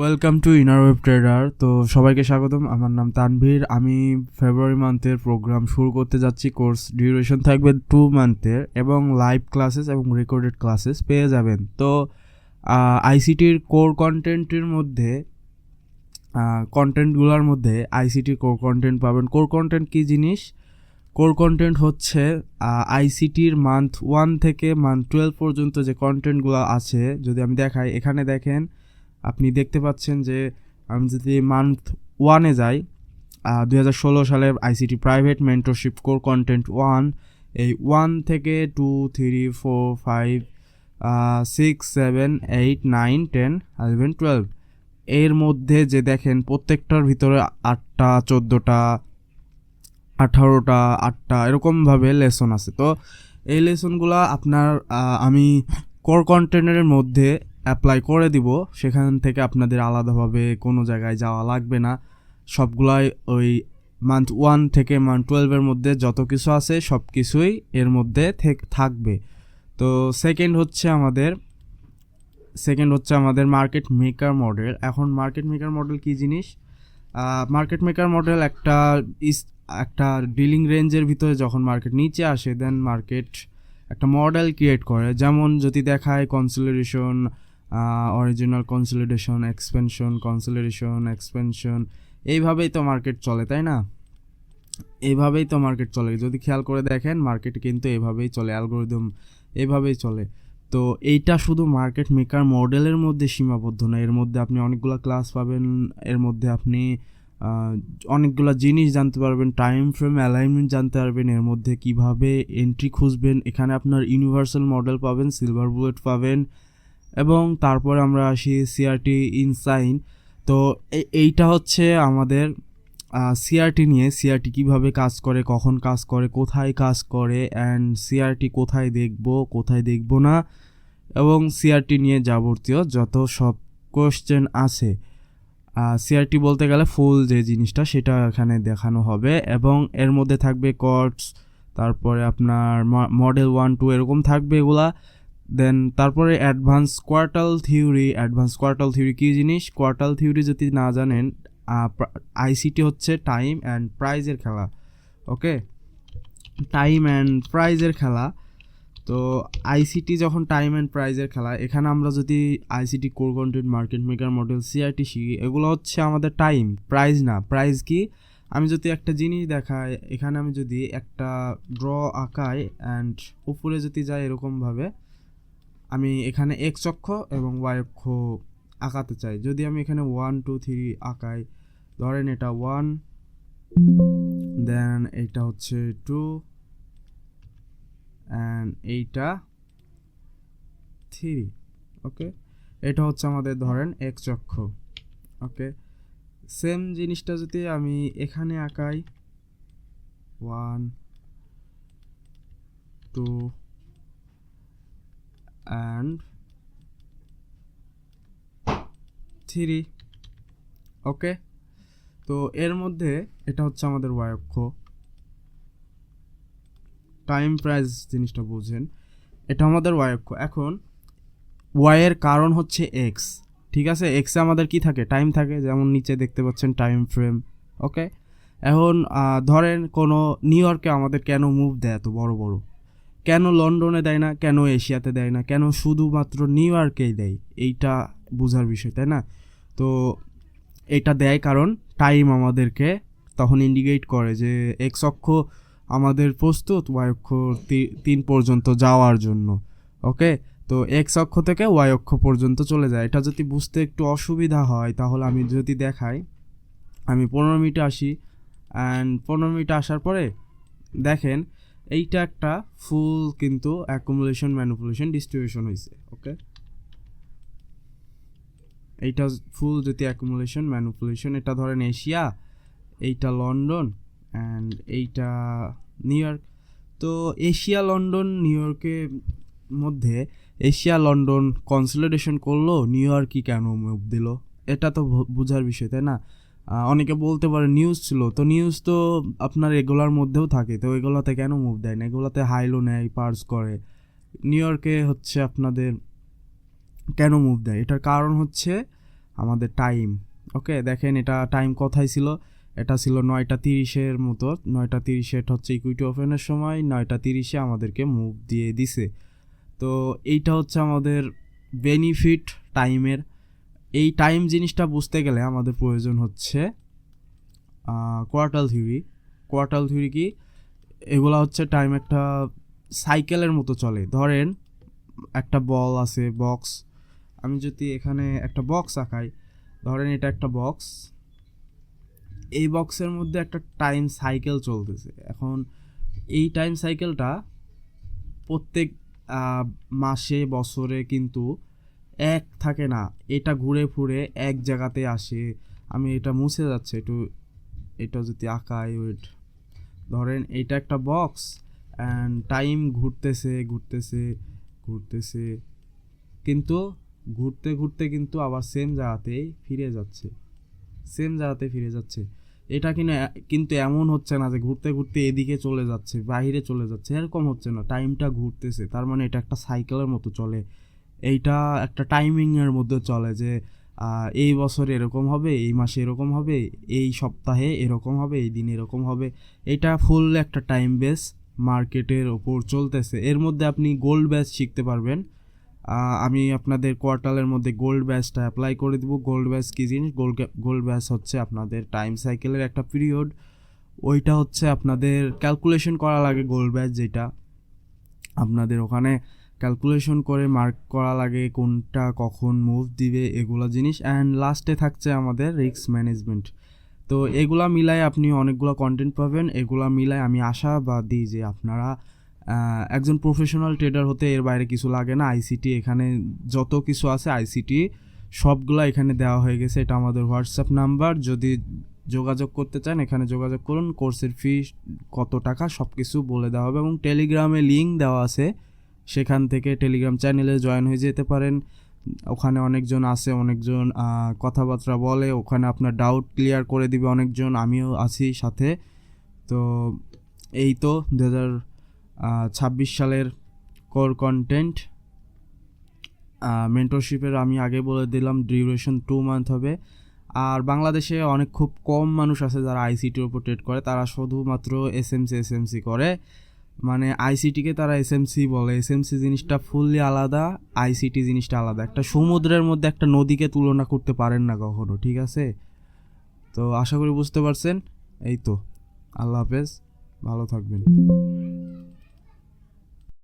Welcome to inner web trader তো সবাইকে স্বাগতম। আমার নাম তানভীর। আমি ফেব্রুয়ারি মান্থের প্রোগ্রাম শুরু করতে যাচ্ছি। কোর্স ডিউরেশন থাকবে টু মান্থের এবং লাইভ ক্লাসেস এবং রেকর্ডেড ক্লাসেস পেয়ে যাবেন। তো আইসিটির কোর কন্টেন্টের মধ্যে কন্টেন্টগুলোর মধ্যে আইসিটির কোর কন্টেন্ট পাবেন। কোর কন্টেন্ট কী জিনিস? কোর কন্টেন্ট হচ্ছে আইসিটির মান্থ ওয়ান থেকে মান্থ টুয়েলভ পর্যন্ত যে কন্টেন্টগুলো আছে, যদি আমি দেখাই, এখানে দেখেন আপনি দেখতে পাচ্ছেন যে আমি যদি মান্থ ওয়ানে যাই দু হাজার ষোলো সালের ICT private mentorship core content one এই ওয়ান থেকে two three four five six seven eight nine ten eleven twelve এর মধ্যে যে দেখেন প্রত্যেকটার ভিতরে আটটা, চোদ্দোটা, আঠারোটা, আটটা এরকমভাবে লেসন আছে। তো এই লেসনগুলো আপনার আমি কোর কন্টেন্টের মধ্যে অ্যাপ্লাই করে দিব, সেখান থেকে আপনাদের আলাদাভাবে কোনো জায়গায় যাওয়া লাগবে না। সবগুলাই ওই মান্থ ওয়ান থেকে মান্থ টুয়েলভের মধ্যে যত কিছু আছে সব কিছুই এর মধ্যে থেক- থাকবে। তো সেকেন্ড হচ্ছে আমাদের সেকেন্ড হচ্ছে আমাদের মার্কেট মেকার মডেল এখন মার্কেট মেকার মডেল কী জিনিস? মার্কেট মেকার মডেল একটা ইস একটা ডিলিং রেঞ্জের ভিতরে যখন মার্কেট নিচে আসে দেন মার্কেট একটা মডেল ক্রিয়েট করে। যেমন যদি দেখায় consolidation original consolidation expansion consolidation expansion এইভাবেই তো মার্কেট চলে, তাই না? এইভাবেই তো মার্কেট চলে। যদি খেয়াল করে দেখেন মার্কেট কিন্তু এভাবেই চলে অ্যালগোরিদম এভাবেই চলে। তো এইটা শুধু মার্কেট মেকার মডেলের মধ্যে সীমাবদ্ধ না, এর মধ্যে আপনি অনেকগুলো ক্লাস পাবেন, এর মধ্যে আপনি অনেকগুলো জিনিস জানতে পারবেন টাইম ফ্রেম অ্যালাইনমেন্ট জানতে পারবেন, এর মধ্যে কীভাবে এন্ট্রি খুঁজবেন, এখানে আপনার ইউনিভার্সাল মডেল পাবেন সিলভার বুলেট পাবেন এবং তারপরে আমরা আসি সিআরটি ইনসাইন তো এইটা হচ্ছে আমাদের সিআরটি নিয়ে সিআরটি কীভাবে কাজ করে, কখন কাজ করে, কোথায় কাজ করে অ্যান্ড সিআরটি কোথায় দেখব কোথায় দেখব না, এবং সিআরটি নিয়ে যাবতীয় যত সব কোয়েশ্চেন আছে। সিআরটি বলতে গেলে ফুল যে জিনিসটা সেটা এখানে দেখানো হবে, এবং এর মধ্যে থাকবে কটস তারপরে আপনার মডেল ওয়ান, টু এরকম থাকবে এগুলা। দেন তারপরে advance quarterly theory advance quarterly theory কী জিনিস? কোয়ার্টাল থিওরি যদি না জানেন আইসিটি হচ্ছে টাইম অ্যান্ড প্রাইজের খেলা ওকে টাইম অ্যান্ড প্রাইজের খেলা, তো আইসিটি যখন টাইম অ্যান্ড প্রাইজের খেলা, এখানে আমরা যদি ICT core content market maker model CIT শিখি, এগুলো হচ্ছে আমাদের টাইম প্রাইজ না। প্রাইজ কি? আমি যদি একটা জিনিস দেখাই, এখানে আমি যদি একটা ড্র আঁকাই অ্যান্ড উপরে যদি যাই এরকমভাবে আমি এখানে এক্স অক্ষ এবং ওয়াই অক্ষ আঁকাতে চাই। যদি আমি এখানে ওয়ান টু থ্রি আঁকাই, ধরেন এটা ওয়ান দেন এইটা হচ্ছে টু অ্যান্ড এইটা থ্রি ওকে এটা হচ্ছে আমাদের ধরেন এক চক্ষ ওকে সেম জিনিসটা যদি আমি এখানে আঁকাই one two and three okay তো এর মধ্যে এটা হচ্ছে আমাদের অক্ষ টাইম প্রাইস জিনিসটা বুঝেন। এটা আমাদের অক্ষ এখন ওয়াইয়ের কারণ হচ্ছে এক্স ঠিক আছে? এক্সে আমাদের কি থাকে? টাইম থাকে, যেমন নিচে দেখতে পাচ্ছেন টাইম ফ্রেম ওকে এখন ধরেন কোনো নিউ ইয়র্কে আমাদের কেন মুভ দেয় এত বড় বড়? কেন লন্ডনে দেয় না, কেন এশিয়াতে দেয় না, কেন শুধুমাত্র নিউ ইয়র্কেই দেয়? এইটা বোঝার বিষয়, তাই না? তো এটা দেয় কারণ টাইম আমাদেরকে তখন ইন্ডিকেট করে যে এক্স অক্ষ আমাদের প্রস্তুত ওয়াই অক্ষ তিন পর্যন্ত যাওয়ার জন্য ওকে তো এক্স অক্ষ থেকে ওয়াই অক্ষ পর্যন্ত চলে যায়। এটা যদি বুঝতে একটু অসুবিধা হয়, তাহলে আমি যদি দেখাই, আমি পনেরো মিনিটে আসি অ্যান্ড পনেরো মিনিটে আসার পরে দেখেন এইটা একটা ফুল কিন্তু অ্যাকুমুলেশন ম্যানুপুলেশন ডিস্ট্রিবিউশন হয়েছে ওকে এইটা ফুল যদি অ্যাকুমুলেশন ম্যানুপুলেশন এটা ধরেন এশিয়া, এইটা লন্ডন অ্যান্ড এইটা নিউ ইয়র্ক। তো এশিয়া, লন্ডন, নিউ ইয়র্কের মধ্যে এশিয়া, লন্ডন কনসলিডেশন করল, নিউ ইয়র্কই কেন মুভ দিল? এটা তো বোঝার বিষয়, তাই না? অনেকে বলতে পারে নিউজ ছিল। তো নিউজ তো আপনার এগুলার মধ্যেও থাকে। তো এগুলাতে কেন মুভ দেয় না? এগুলাতে হাইলো নেয় পার্স করে। নিউ ইয়র্কে হচ্ছে আপনাদের কেন মুভ দেয়? এটার কারণ হচ্ছে আমাদের টাইম ওকে দেখেন এটা টাইম কোথায় ছিল? এটা ছিল নয়টা তিরিশের মতো। নয়টা তিরিশে এটা হচ্ছে ইকুইটি ওপেনের সময়। নয়টা তিরিশে আমাদেরকে মুভ দিয়ে দিছে। তো এইটা হচ্ছে আমাদের বেনিফিট টাইমের এই টাইম জিনিসটা বুঝতে গেলে আমাদের প্রয়োজন হচ্ছে কোয়ার্টাল থিওরি কোয়ার্টাল থিওরি কি? এগুলা হচ্ছে টাইম একটা সাইকেলের মতো চলে। ধরেন, একটা বল আছে বক্স আমি যদি এখানে একটা বক্স আঁকাই, ধরেন এটা একটা বক্স এই বক্সের মধ্যে একটা টাইম সাইকেল চলতেছে। এখন এই টাইম সাইকেলটা প্রত্যেক মাসে, বছরে কিন্তু এক থাকে না। এটা ঘুরে ফুরে এক জায়গাতে আসে। আমি এটা মুছে যাচ্ছে একটু, এটা যদি আঁকাই ওয়েট ধরেন এটা একটা বক্স অ্যান্ড টাইম ঘুরতেছে ঘুরতেছে ঘুরতেছে। কিন্তু ঘুরতে ঘুরতে কিন্তু আবার সেম জায়গাতেই ফিরে যাচ্ছে। সেম জায়গাতে ফিরে যাচ্ছে। এটা কিনা, কিন্তু এমন হচ্ছে না যে ঘুরতে ঘুরতে এদিকে চলে যাচ্ছে, বাইরে চলে যাচ্ছে। এরকম হচ্ছে না। টাইমটা ঘুরতেছে। তার মানে এটা একটা সাইকেলের মতো চলে। এইটা একটা টাইমিংয়ের মধ্যে চলে যে এই বছর এরকম হবে, এই মাসে এরকম হবে, এই সপ্তাহে এরকম হবে, এই দিন এরকম হবে। এটা ফুল একটা টাইম বেস মার্কেটের ওপর চলতেছে। এর মধ্যে আপনি গোল্ড ব্যাচ শিখতে পারবেন। আমি আপনাদের কোয়ার্টালের মধ্যে গোল্ড ব্যাচটা অ্যাপ্লাই করে দেবো। গোল্ড ব্যাচ কী জিনিস? গোল্ড গোল্ড ব্যাচ হচ্ছে আপনাদের টাইম সাইকেলের একটা পিরিয়ড ওইটা হচ্ছে আপনাদের ক্যালকুলেশন করা লাগে গোল্ড ব্যাচ যেটা আপনাদের ওখানে ক্যালকুলেশন করে মার্ক করা লাগে কোনটা কখন মুভ দিবে এগুলো জিনিস অ্যান্ড লাস্টে থাকছে আমাদের রিস্ক ম্যানেজমেন্ট তো এগুলা মিলায় আপনি অনেকগুলো কন্টেন্ট পাবেন, এগুলা মিলায় আমি আশাবাদী যে আপনারা একজন প্রফেশনাল ট্রেডার হতে এর বাইরে কিছু লাগে না। আইসিটি এখানে যত কিছু আছে আইসিটি সবগুলো এখানে দেওয়া হয়ে গেছে। এটা আমাদের হোয়াটসঅ্যাপ নাম্বার যদি যোগাযোগ করতে চান এখানে যোগাযোগ করুন। কোর্সের ফি কত টাকা সব কিছু বলে দেওয়া হবে এবং টেলিগ্রামে লিঙ্ক দেওয়া আছে। সেখান থেকে টেলিগ্রাম চ্যানেলে জয়েন হয়ে যেতে পারেন। ওখানে অনেকজন আছে, অনেকজন কথাবার্তা বলে, ওখানে আপনার ডাউট ক্লিয়ার করে দিবে অনেকজন, আমিও আছি সাথে। তো এই তো দু ছাব্বিশ সালের কোর কন্টেন্ট মেন্টরশিপের আমি আগে বলে দিলাম ডিউরেশন টু মান্থ হবে। আর বাংলাদেশে অনেক খুব কম মানুষ আছে যারা আইসিটির উপর ট্রেড করে, তারা শুধুমাত্র এসএমসি এসএমসি করে। মানে আইসিটিকে তারা এসএমসি বলে। এসএমসি জিনিসটা ফুললি আলাদা আইসিটি জিনিসটা আলাদা। একটা সমুদ্রের মধ্যে একটা নদীকে তুলনা করতে পারেন না কখনো, ঠিক আছে? তো আশা করি বুঝতে পারছেন। এই তো, আল্লাহ হাফেজ, ভালো থাকবেন।